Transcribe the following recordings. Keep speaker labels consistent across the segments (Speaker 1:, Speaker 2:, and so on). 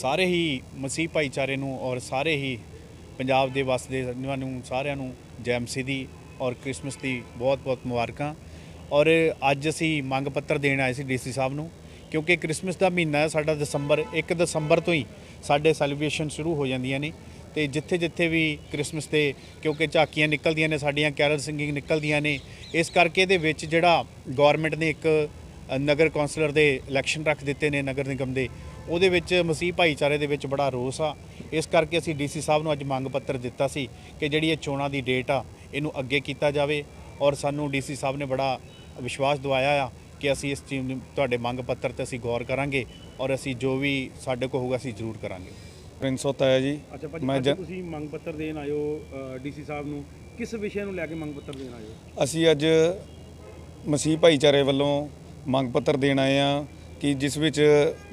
Speaker 1: ਸਾਰੇ ਹੀ ਮਸੀਹ ਭਾਈਚਾਰੇ ਨੂੰ ਔਰ ਸਾਰੇ ਹੀ ਪੰਜਾਬ ਦੇ ਵਸਦੇ ਰਹਿਣ ਨੂੰ, ਸਾਰਿਆਂ ਨੂੰ ਜੈਮਸੀ ਦੀ ਔਰ ਕ੍ਰਿਸਮਸ ਦੀ ਬਹੁਤ-ਬਹੁਤ ਮੁਬਾਰਕਾਂ। ਔਰ ਅੱਜ ਅਸੀਂ ਮੰਗ ਪੱਤਰ ਦੇਣ ਆਏ ਸੀ ਡੀਸੀ ਸਾਹਿਬ ਨੂੰ, ਕਿਉਂਕਿ ਕ੍ਰਿਸਮਸ ਦਾ ਮਹੀਨਾ ਹੈ, ਸਾਡਾ ਦਸੰਬਰ 1 ਦਸੰਬਰ ਤੋਂ ਹੀ ਸਾਡੇ ਸੈਲੀਬ੍ਰੇਸ਼ਨ ਸ਼ੁਰੂ ਹੋ ਜਾਂਦੀਆਂ ਨੇ। ਤੇ ਜਿੱਥੇ ਜਿੱਥੇ ਵੀ ਕ੍ਰਿਸਮਸ ਤੇ ਕਿਉਂਕਿ ਝਾਕੀਆਂ ਨਿਕਲਦੀਆਂ ਨੇ, ਸਾਡੀਆਂ ਕੈਰਲ ਸਿੰਗਿੰਗ ਨਿਕਲਦੀਆਂ ਨੇ, ਇਸ ਕਰਕੇ ਦੇ ਵਿੱਚ ਜਿਹੜਾ ਗਵਰਨਮੈਂਟ ਨੇ ਇੱਕ ਨਗਰ ਕੌਂਸਲਰ ਦੇ ਇਲੈਕਸ਼ਨ ਰੱਖ ਦਿੱਤੇ ਨੇ ਨਗਰ ਨਿਗਮ ਦੇ। ਉਹਦੇ ਵਿੱਚ ਮਸੀਹ ਭਾਈਚਾਰੇ ਦੇ ਵਿੱਚ ਬੜਾ ਰੋਸ ਆ। ਇਸ ਕਰਕੇ ਅਸੀਂ ਡੀਸੀ ਸਾਹਿਬ ਨੂੰ ਅੱਜ ਮੰਗ ਪੱਤਰ ਦਿੱਤਾ ਸੀ ਕਿ ਜਿਹੜੀ ਇਹ ਚੋਣਾਂ ਦੀ ਡੇਟ ਆ ਇਹਨੂੰ ਅੱਗੇ ਕੀਤਾ ਜਾਵੇ। ਔਰ ਸਾਨੂੰ ਡੀਸੀ ਸਾਹਿਬ ਨੇ ਬੜਾ ਵਿਸ਼ਵਾਸ ਦਿਵਾਇਆ ਆ ਕਿ ਅਸੀਂ ਇਸ ਚੀਜ਼ ਨੂੰ ਤੁਹਾਡੇ ਮੰਗ ਪੱਤਰ ਤੇ ਅਸੀਂ ਗੌਰ ਕਰਾਂਗੇ ਔਰ ਅਸੀਂ ਜੋ ਵੀ ਸਾਡੇ ਕੋਲ ਹੋਊਗਾ ਅਸੀਂ ਜ਼ਰੂਰ ਕਰਾਂਗੇ।
Speaker 2: ਪ੍ਰਿੰਸ ਹੋਤਾ ਹੈ ਜੀ। ਮੈਂ
Speaker 3: ਤੁਸੀਂ ਮੰਗ ਪੱਤਰ ਦੇਣ ਆਇਓ ਡੀਸੀ ਸਾਹਿਬ ਨੂੰ। ਕਿਸ ਵਿਸ਼ੇ ਨੂੰ ਲੈ ਕੇ ਮੰਗ ਪੱਤਰ ਦੇਣ ਆਇਓ?
Speaker 2: ਅਸੀਂ ਅੱਜ ਮਸੀਹ ਭਾਈਚਾਰੇ ਵੱਲੋਂ ਮੰਗ ਪੱਤਰ ਦੇਣ ਆਏ ਆ ਕਿ ਜਿਸ ਵਿੱਚ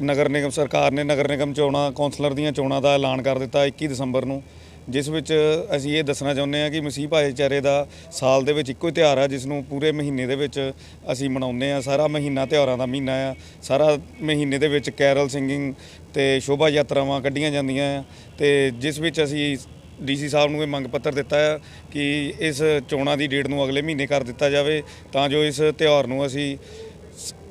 Speaker 2: ਨਗਰ ਨਿਗਮ ਸਰਕਾਰ ਨੇ ਨਗਰ ਨਿਗਮ ਚੋਣਾਂ, ਕੌਂਸਲਰ ਦੀਆਂ ਚੋਣਾਂ ਦਾ ਐਲਾਨ ਕਰ ਦਿੱਤਾ 21 ਦਸੰਬਰ ਨੂੰ, ਜਿਸ ਵਿੱਚ ਅਸੀਂ ਇਹ ਦੱਸਣਾ ਚਾਹੁੰਦੇ ਹਾਂ ਕਿ ਮਸੀਹ ਭਾਈਚਾਰੇ ਦਾ ਸਾਲ ਦੇ ਵਿੱਚ ਇੱਕੋ ਹੀ ਤਿਉਹਾਰ ਆ, ਜਿਸ ਨੂੰ ਪੂਰੇ ਮਹੀਨੇ ਦੇ ਵਿੱਚ ਅਸੀਂ ਮਨਾਉਂਦੇ ਆ ਸਾਰਾ ਮਹੀਨਾ ਤਿਉਹਾਰਾਂ ਦਾ ਮਹੀਨਾ ਆ। ਸਾਰਾ ਮਹੀਨੇ ਦੇ ਵਿੱਚ ਕੈਰਲ ਸਿੰਗਿੰਗ ਤੇ ਸ਼ੋਭਾ ਯਾਤਰਾਵਾਂ ਕੱਢੀਆਂ ਜਾਂਦੀਆਂ ਆ ਤੇ ਜਿਸ ਵਿੱਚ ਅਸੀਂ ਡੀਸੀ ਸਾਹਿਬ ਨੂੰ ਇਹ ਮੰਗ ਪੱਤਰ ਦਿੱਤਾ ਹੈ ਕਿ ਇਸ ਚੋਣਾਂ ਦੀ ਡੇਟ ਨੂੰ ਅਗਲੇ ਮਹੀਨੇ ਕਰ ਦਿੱਤਾ ਜਾਵੇ, ਤਾਂ ਜੋ ਇਸ ਤਿਉਹਾਰ ਨੂੰ ਅਸੀਂ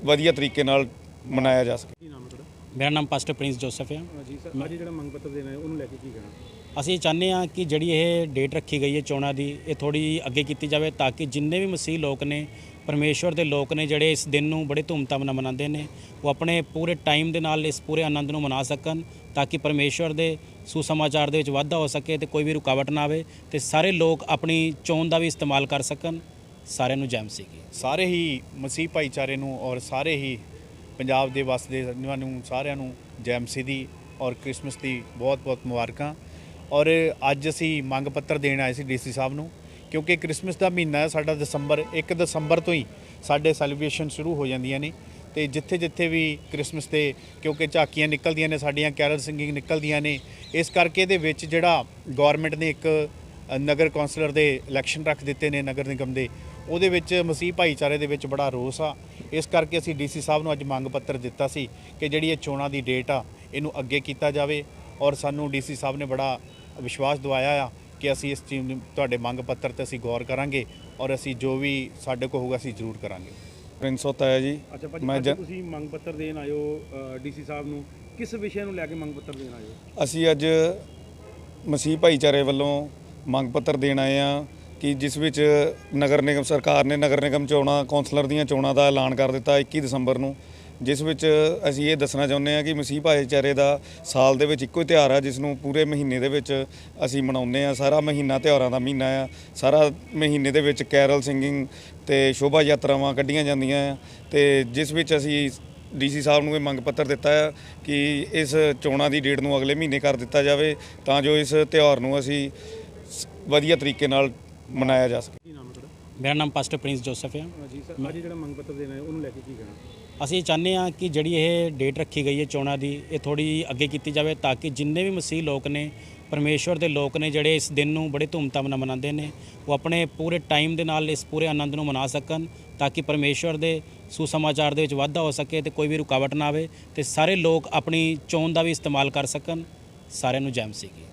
Speaker 2: ਵਧੀਆ ਤਰੀਕੇ ਨਾਲ ਮਨਾਇਆ ਜਾ ਸਕੇ।
Speaker 3: ਕੀ ਨਾਮ ਹੈ ਤੁਹਾਡਾ?
Speaker 4: ਮੇਰਾ ਨਾਮ ਪਾਸਟਰ ਪ੍ਰਿੰਸ ਜੋਸਫ ਹੈ।
Speaker 3: ਜੀ ਸਰ ਅੱਜ ਜਿਹੜਾ ਮੰਗ ਪੱਤਰ ਦੇਣਾ ਹੈ ਉਹਨੂੰ ਲੈ ਕੇ ਕੀ ਕਹਿਣਾ?
Speaker 4: ਅਸੀਂ ਚਾਹੁੰਦੇ ਹਾਂ ਕਿ ਜਿਹੜੀ ਇਹ ਡੇਟ ਰੱਖੀ ਗਈ ਹੈ ਚੋਣਾਂ ਦੀ ਇਹ ਥੋੜੀ ਅੱਗੇ ਕੀਤੀ ਜਾਵੇ ਤਾਂ ਕਿ ਜਿੰਨੇ ਵੀ ਮਸੀਹ ਲੋਕ ਨੇ ਪਰਮੇਸ਼ਵਰ ਦੇ ਲੋਕ ਨੇ ਜਿਹੜੇ ਇਸ ਦਿਨ ਨੂੰ ਬੜੇ ਧੂਮਧਾਮ ਨਾਲ ਮਨਾਉਂਦੇ ਨੇ ਉਹ ਆਪਣੇ ਪੂਰੇ ਟਾਈਮ ਦੇ ਨਾਲ ਇਸ ਪੂਰੇ ਆਨੰਦ ਨੂੰ ਮਨਾ ਸਕਣ ਤਾਂ ਕਿ ਪਰਮੇਸ਼ਵਰ ਦੇ ਸੁਸਮਾਚਾਰ ਦੇ ਵਿੱਚ ਵਾਧਾ ਹੋ ਸਕੇ ਤੇ ਕੋਈ ਵੀ ਰੁਕਾਵਟ ਨਾ ਆਵੇ ਤੇ ਸਾਰੇ ਲੋਕ ਆਪਣੀ ਚੋਣ ਦਾ ਵੀ ਇਸਤੇਮਾਲ ਕਰ ਸਕਣ। ਸਾਰਿਆਂ ਨੂੰ ਜੈਮ ਸੀਗੀ।
Speaker 1: ਸਾਰੇ ਹੀ ਮਸੀਹ ਭਾਈਚਾਰੇ ਨੂੰ ਔਰ ਸਾਰੇ ਹੀ ਪੰਜਾਬ ਦੇ ਵਸਦੇ ਰਹਿਣ ਨੂੰ, ਸਾਰਿਆਂ ਨੂੰ ਜੈਮਸੀ ਦੀ ਔਰ ਕ੍ਰਿਸਮਸ ਦੀ ਬਹੁਤ-ਬਹੁਤ ਮੁਬਾਰਕਾਂ। ਔਰ ਅੱਜ ਅਸੀਂ ਮੰਗ ਪੱਤਰ ਦੇਣ ਆਏ ਸੀ ਡੀਸੀ ਸਾਹਿਬ ਨੂੰ, ਕਿਉਂਕਿ ਕ੍ਰਿਸਮਸ ਦਾ ਮਹੀਨਾ ਹੈ, ਸਾਡਾ ਦਸੰਬਰ 1 ਦਸੰਬਰ ਤੋਂ ਹੀ ਸਾਡੇ ਸੈਲੀਬ੍ਰੇਸ਼ਨ ਸ਼ੁਰੂ ਹੋ ਜਾਂਦੀਆਂ ਨੇ। ਤੇ ਜਿੱਥੇ ਜਿੱਥੇ ਵੀ ਕ੍ਰਿਸਮਸ ਤੇ, ਕਿਉਂਕਿ ਝਾਕੀਆਂ ਨਿਕਲਦੀਆਂ ਨੇ, ਸਾਡੀਆਂ ਕੈਰਲ ਸਿੰਗਿੰਗ ਨਿਕਲਦੀਆਂ ਨੇ, ਇਸ ਕਰਕੇ ਦੇ ਵਿੱਚ ਜਿਹੜਾ ਗਵਰਨਮੈਂਟ ਨੇ ਇੱਕ ਨਗਰ ਕੌਂਸਲਰ ਦੇ ਇਲੈਕਸ਼ਨ ਰੱਖ ਦਿੱਤੇ ਨੇ ਨਗਰ ਨਿਗਮ ਦੇ। ਉਹਦੇ ਵਿੱਚ ਮਸੀਹ ਭਾਈਚਾਰੇ ਦੇ ਵਿੱਚ ਬੜਾ ਰੋਸ ਆ। ਇਸ ਕਰਕੇ ਅਸੀਂ ਡੀਸੀ ਸਾਹਿਬ ਨੂੰ ਅੱਜ ਮੰਗ ਪੱਤਰ ਦਿੱਤਾ ਸੀ ਕਿ ਜਿਹੜੀ ਇਹ ਚੋਣਾਂ ਦੀ ਡੇਟ ਆ ਇਹਨੂੰ ਅੱਗੇ ਕੀਤਾ ਜਾਵੇ ਔਰ ਸਾਨੂੰ ਡੀਸੀ ਸਾਹਿਬ ਨੇ ਬੜਾ ਵਿਸ਼ਵਾਸ ਦਿਵਾਇਆ ਆ ਕਿ ਅਸੀਂ ਇਸ ਚੀਜ਼ ਨੂੰ ਤੁਹਾਡੇ ਮੰਗ ਪੱਤਰ ਤੇ ਅਸੀਂ ਗੌਰ ਕਰਾਂਗੇ ਔਰ ਅਸੀਂ ਜੋ ਵੀ ਸਾਡੇ ਕੋਲ ਹੋਊਗਾ ਅਸੀਂ ਜ਼ਰੂਰ ਕਰਾਂਗੇ।
Speaker 2: ਪ੍ਰਿੰਸ ਹੋਤਾ ਹੈ ਜੀ।
Speaker 3: ਅੱਛਾ ਭਾਜੀ ਅੱਜ ਤੁਸੀਂ ਮੰਗ ਪੱਤਰ ਦੇਣ ਆਇਓ ਡੀਸੀ ਸਾਹਿਬ ਨੂੰ। ਕਿਸ ਵਿਸ਼ੇ ਨੂੰ ਲੈ ਕੇ ਮੰਗ ਪੱਤਰ ਦੇਣ ਆਇਓ?
Speaker 2: ਅਸੀਂ ਅੱਜ ਮਸੀਹ ਭਾਈਚਾਰੇ ਵੱਲੋਂ ਮੰਗ ਪੱਤਰ ਦੇਣ ਆਏ ਆ ਕਿ ਜਿਸ ਵਿੱਚ ਨਗਰ ਨਿਗਮ ਸਰਕਾਰ ਨੇ ਨਗਰ ਨਿਗਮ ਚੋਣਾਂ, ਕੌਂਸਲਰ ਦੀਆਂ ਚੋਣਾਂ ਦਾ ਐਲਾਨ ਕਰ ਦਿੱਤਾ 21 ਦਸੰਬਰ ਨੂੰ, ਜਿਸ ਵਿੱਚ ਅਸੀਂ ਇਹ ਦੱਸਣਾ ਚਾਹੁੰਦੇ ਹਾਂ ਕਿ ਮਸੀਹ ਭਾਈਚਾਰੇ ਦਾ ਸਾਲ ਦੇ ਵਿੱਚ ਇੱਕੋ ਹੀ ਤਿਉਹਾਰ ਆ, ਜਿਸ ਨੂੰ ਪੂਰੇ ਮਹੀਨੇ ਦੇ ਵਿੱਚ ਅਸੀਂ ਮਨਾਉਂਦੇ ਆ ਸਾਰਾ ਮਹੀਨਾ ਤਿਉਹਾਰਾਂ ਦਾ ਮਹੀਨਾ ਆ। ਸਾਰਾ ਮਹੀਨੇ ਦੇ ਵਿੱਚ ਕੈਰਲ ਸਿੰਗਿੰਗ ਤੇ ਸ਼ੋਭਾ ਯਾਤਰਾਵਾਂ ਕੱਢੀਆਂ ਜਾਂਦੀਆਂ ਆ ਤੇ ਜਿਸ ਵਿੱਚ ਅਸੀਂ ਡੀਸੀ ਸਾਹਿਬ ਨੂੰ ਇਹ ਮੰਗ ਪੱਤਰ ਦਿੱਤਾ ਹੈ ਕਿ ਇਸ ਚੋਣਾਂ ਦੀ ਡੇਟ ਨੂੰ ਅਗਲੇ ਮਹੀਨੇ ਕਰ ਦਿੱਤਾ ਜਾਵੇ, ਤਾਂ ਜੋ ਇਸ ਤਿਉਹਾਰ ਨੂੰ ਅਸੀਂ ਵਧੀਆ ਤਰੀਕੇ ਨਾਲ ਮਨਾਇਆ ਜਾ ਸਕੇ।
Speaker 4: ਮੇਰਾ ਨਾਮ ਪਾਸਟਰ ਪ੍ਰਿੰਸ ਜੋਸਫ ਹੈ।
Speaker 3: ਜੀ ਸਰ ਅੱਜ ਜਿਹੜਾ ਮੰਗ ਪੱਤਰ ਦੇਣਾ ਹੈ ਉਹਨੂੰ ਲੈ ਕੇ ਕੀ ਕਹਿਣਾ
Speaker 4: ਅਸੀਂ ਚਾਹੁੰਦੇ ਹਾਂ ਕਿ ਜਿਹੜੀ ਇਹ ਡੇਟ ਰੱਖੀ ਗਈ ਹੈ ਚੋਣਾਂ ਦੀ ਇਹ ਥੋੜੀ ਅੱਗੇ ਕੀਤੀ ਜਾਵੇ ਤਾਂ ਕਿ ਜਿੰਨੇ ਵੀ ਮਸੀਹ ਲੋਕ ਨੇ ਪਰਮੇਸ਼ਵਰ ਦੇ ਲੋਕ ਨੇ ਜਿਹੜੇ ਇਸ ਦਿਨ ਨੂੰ ਬੜੇ ਧੂਮਧਾਮ ਨਾਲ ਮਨਾਉਂਦੇ ਨੇ ਉਹ ਆਪਣੇ ਪੂਰੇ ਟਾਈਮ ਦੇ ਨਾਲ ਇਸ ਪੂਰੇ ਆਨੰਦ ਨੂੰ ਮਨਾ ਸਕਣ ਤਾਂ ਕਿ ਪਰਮੇਸ਼ਵਰ ਦੇ ਸੁਸਮਾਚਾਰ ਦੇ ਵਿੱਚ ਵਾਧਾ ਹੋ ਸਕੇ ਤੇ ਕੋਈ ਵੀ ਰੁਕਾਵਟ ਨਾ ਆਵੇ ਤੇ ਸਾਰੇ ਲੋਕ ਆਪਣੀ ਚੋਣ ਦਾ ਵੀ ਇਸਤੇਮਾਲ ਕਰ ਸਕਣ। ਸਾਰਿਆਂ ਨੂੰ ਜੈਮ ਸੀਗੀ।